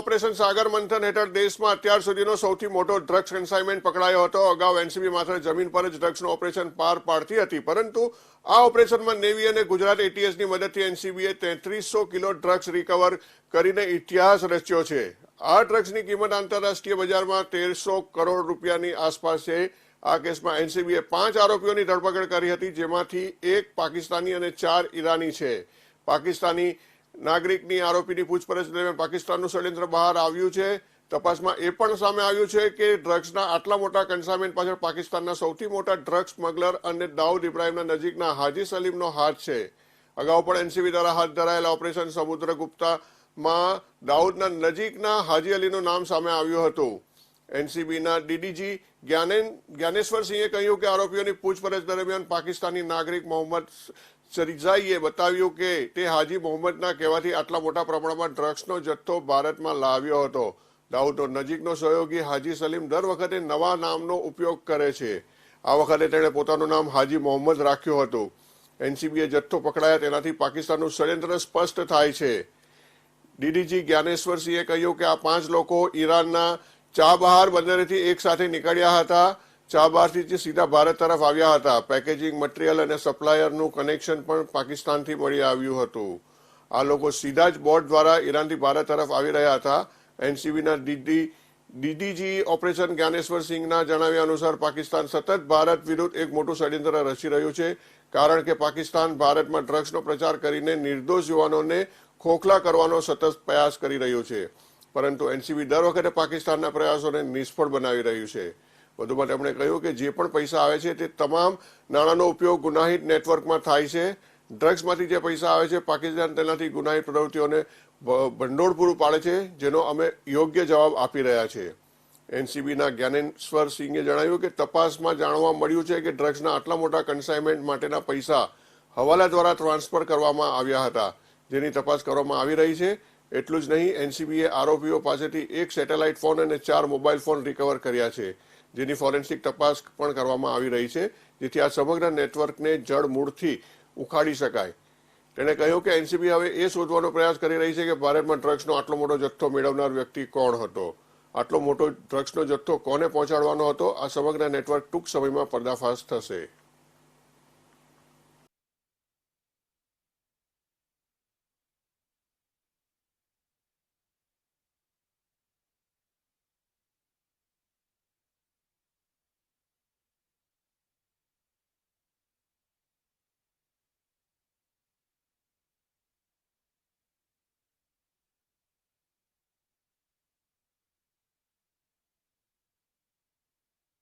Operation સાગર મંથન હેઠળ દેશમાં અત્યાર સુધીનો સૌથી મોટો ડ્રગ્સ કન્સાઇનમેન્ટ પકડાયો હતો. અગાઉ એનસીબી માત્ર જમીન પર જ ડ્રગ્સનું ઓપરેશન પાર પાડતી હતી. પરંતુ આ ઓપરેશનમાં નેવી અને ગુજરાત એટીએસની મદદથી એનસીબીએ તેત્રીસો કિલો ડ્રગ્સ રિકવર કરીને ઇતિહાસ રચ્યો છે. આ ડ્રગ્સની કિંમત આંતરરાષ્ટ્રીય બજારમાં તેરસો કરોડ રૂપિયાની આસપાસ છે. આ કેસમાં એનસીબીએ પાંચ આરોપીઓની ધરપકડ કરી હતી, જેમાંથી એક પાકિસ્તાની અને ચાર ઈરાની છે. પાકિસ્તાની નાગરિકની આરોપીની પૂછપરછ દરમિયાન પાકિસ્તાનનું ષડયંત્ર બહાર આવ્યું છે. તપાસમાં એ પણ સામે આવ્યું છે કે ડ્રગ્સના આટલા મોટા કન્સાઇનમેન્ટ પાછળ પાકિસ્તાનના સૌથી મોટા ડ્રગ્સ સ્મગલર અને દાઉદ ઇબ્રાહીમના નજીકના હાજી સલીમનો હાથ છે. અગાઉ પણ એનસીબી દ્વારા હાથ ધરાયેલા ઓપરેશન સમુદ્રગુપ્તામાં દાઉદના નજીકના હાજી અલીનું નામ સામે આવ્યું હતું. એનસીબીના ડીડીજી જ્ઞાનેન જ્ઞાનેશ્વરસિંહે કહ્યું કે આરોપીઓની પૂછપરછ દરમિયાન પાકિસ્તાની નાગરિક મોહમ્મદ સરિઝાઈએ બતાવ્યું કે તે હાજી મોહમ્મદના કહેવાથી આટલા મોટા પ્રમાણમાં ડ્રગ્સનો જથ્થો ભારતમાં લાવ્યો હતો. દાઉદનો નજીકનો સહયોગી હાજી સલીમ દર વખતે નવા નામનો ઉપયોગ કરે છે. આ વખતે તેણે પોતાનું નામ હાજી મોહમ્મદ રાખ્યું હતું. એનસીબીએ જથ્થો પકડાયા તેનાથી પાકિસ્તાનનું ષડયંત્ર સ્પષ્ટ થાય છે. ડીડીજી જ્ઞાનેશ્વરસિંહે કહ્યું કે આ પાંચ લોકો ઈરાનના ચાબહાર બંદરેથી એક સાથે નીકળ્યા હતા. ચાબહારથી સીધા ભારત તરફ આવ્યા હતા પેકેજિંગ મટીરિયલ અને સપ્લાયરનું કનેક્શન પણ પાકિસ્તાનથી મળી આવ્યું હતું. આ લોકો સીધા જ બોટ દ્વારા ઈરાનથી ભારત તરફ આવી રહ્યા હતા. એનસીબીના ડીડી, ડીડીજી ઓપરેશન જ્ઞાનેશ્વર સિંહના જણાવ્યા અનુસાર પાકિસ્તાન સતત ભારત વિરુદ્ધ એક મોટું ષડયંત્ર રચી રહ્યું છે, કારણ કે પાકિસ્તાન ભારતમાં ડ્રગ્સનો પ્રચાર કરીને નિર્દોષ યુવાનોને ખોખલા કરવાનો સતત પ્રયાસ કરી રહ્યું છે. પરંતુ એનસીબી દર વખતે પાકિસ્તાનના પ્રયાસોને નિષ્ફળ બનાવી રહ્યું છે. વધુમાં તેમણે કહ્યું કે જે પણ પૈસા આવે છે તે તમામ નાણાંનો ઉપયોગ ગુનાહિત નેટવર્કમાં થાય છે. ડ્રગ્સમાંથી જે પૈસા આવે છે, પાકિસ્તાન તેનાથી ગુનાહિત પ્રવૃત્તિઓને ભંડોળ પૂરું પાડે છે, જેનો અમે યોગ્ય જવાબ આપી રહ્યા છે એનસીબીના જ્ઞાનેશ્વર સિંહે જણાવ્યું કે તપાસમાં જાણવા મળ્યું છે કે ડ્રગ્સના આટલા મોટા કન્સાઇનમેન્ટ માટેના પૈસા હવાલા દ્વારા ટ્રાન્સફર કરવામાં આવ્યા હતા, જેની તપાસ કરવામાં આવી રહી છે. એટલું જ નહીં, એનસીબીએ આરોપીઓ પાસેથી એક સેટેલાઇટ ફોન અને ચાર મોબાઈલ ફોન રિકવર કર્યા છે, જેની ફોરેન્સિક તપાસ પણ કરવામાં આવી રહી છે, જેથી આ સમગ્ર નેટવર્કને જડ મૂળથી ઉખાડી શકાય. તેણે કહ્યું કે એનસીબી હવે એ શોધવાનો પ્રયાસ કરી રહી છે કે ભારતમાં ડ્રગ્સનો આટલો મોટો જથ્થો મેળવનાર વ્યક્તિ કોણ હતો? આટલો મોટો ડ્રગ્સનો જથ્થો કોને પહોંચાડવાનો હતો? આ સમગ્ર નેટવર્ક ટૂંક સમયમાં પર્દાફાશ થશે.